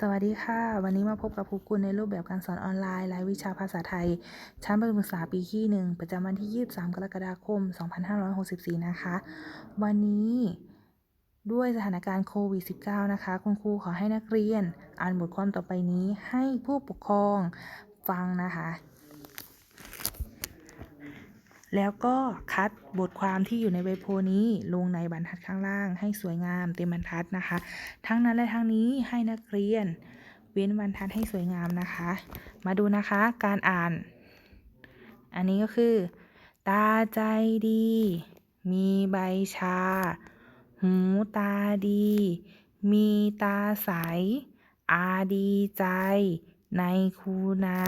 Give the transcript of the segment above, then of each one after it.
สวัสดีค่ะ วันนี้มาพบกับครูกุลในรูปแบบการสอนออนไลน์รายวิชาภาษาไทย ชั้นประถมศึกษาปีที่หนึ่งประจำวันที่ 23 กรกฎาคม 2564 นะคะ วันนี้ด้วยสถานการณ์โควิด -19 นะคะ คุณครูขอให้นักเรียน อ่านบทความต่อไปนี้ให้ผู้ปกครองฟังนะคะ แล้วก็คัดบทความที่อยู่ในใบโพนี้ลงในบรรทัดข้างล่าง ให้สวยงามเต็มบรรทัดนะคะ ทั้งนั้นและทั้งนี้ให้นักเรียน เว้นบรรทัดให้สวยงามนะคะ มาดูนะคะการอ่าน อันนี้ก็คือ ตาใจดี มีใบชา หูตาดี มีตาใส อาดีใจ ในคูนา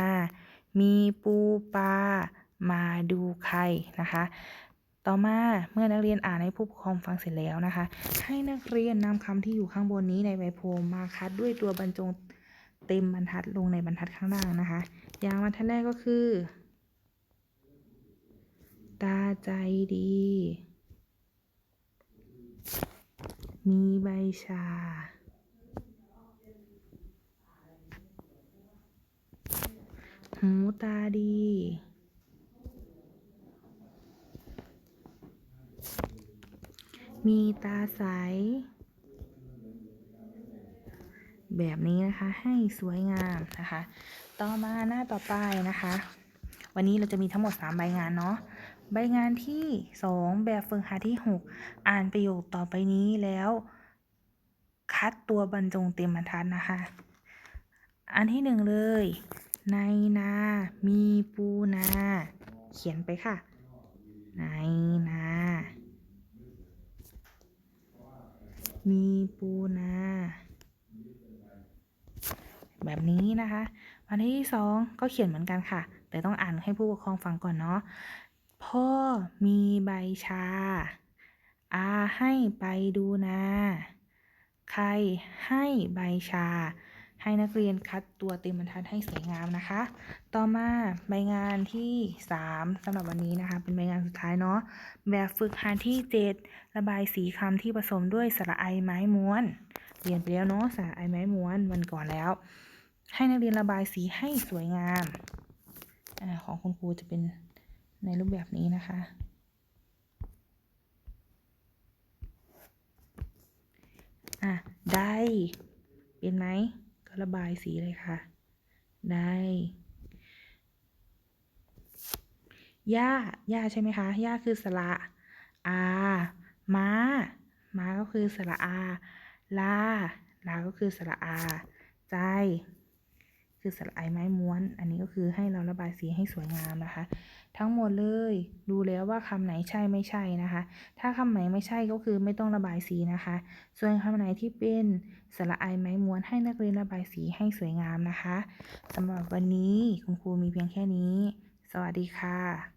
มีปูปลา มาดูใครนะคะ ต่อมาเมื่อนักเรียนอ่านให้ผู้ปกครองฟังเสร็จแล้วนะคะ ให้นักเรียนนำคำที่อยู่ข้างบนนี้ในใบโพลมาคัดด้วยตัวบรรจงเต็มบรรทัดลงในบรรทัดข้างล่างนะคะ อย่างบรรทัดแรกก็คือ ตาใจดี มีใบชา หูตาดี มีตาใส แบบนี้นะคะให้สวยงามนะคะ ต่อมาหน้าต่อไปนะคะ วันนี้เราจะมีทั้งหมด 3 ใบงานเนาะใบงานที่ 2 แบบฝึกหัดที่ 6 อ่านประโยคต่อไปนี้แล้ว คัดตัวบรรจงเต็มบรรทัดนะคะ อันที่หนึ่งเลย ในนา มีปูนา เขียนไปค่ะ ในนา มีปูนา แบบนี้นะคะวันที่สองก็เขียนเหมือนกันค่ะ แต่ต้องอ่านให้ผู้ปกครองฟังก่อนเนาะพ่อมีใบชา อาให้ไปดูนา ใครให้ใบชา ให้นักเรียนคัดตัวเต็มบรรทัดให้สวยงามนะคะ ต่อมาใบงานที่ 3สำหรับวันนี้นะคะ เป็นใบงานสุดท้ายเนาะ แบบฝึกหัดที่ 7 ระบายสีคำที่ผสมด้วยสระไอไม้ม้วน เรียนไปแล้วเนาะสระไอไม้ม้วนวันก่อนแล้ว ให้นักเรียนระบายสีให้สวยงามอาของคุณครูจะเป็นในรูปแบบนี้นะคะอะได้ เป็นไหม ระบายสีเลยค่ะ ในหญ้าหญ้าใช่ไหมคะหญ้าคือสระอาม้า ม้าก็คือสระอา ลา ลา ก็คือสระอา ใจ คือสระไอไม้ม้วน อันนี้ก็คือให้เราระบายสีให้สวยงามนะคะ ทั้งหมดเลยดูแล้วว่าคำไหนใช่ไม่ใช่นะคะ ถ้าคำไหนไม่ใช่ก็คือไม่ต้องระบายสีนะคะ ส่วนคำไหนที่เป็นสระไอไม้ม้วนให้นักเรียนระบายสีให้สวยงามนะคะสำหรับวันนี้คุณครูมีเพียงแค่นี้ สวัสดีค่ะ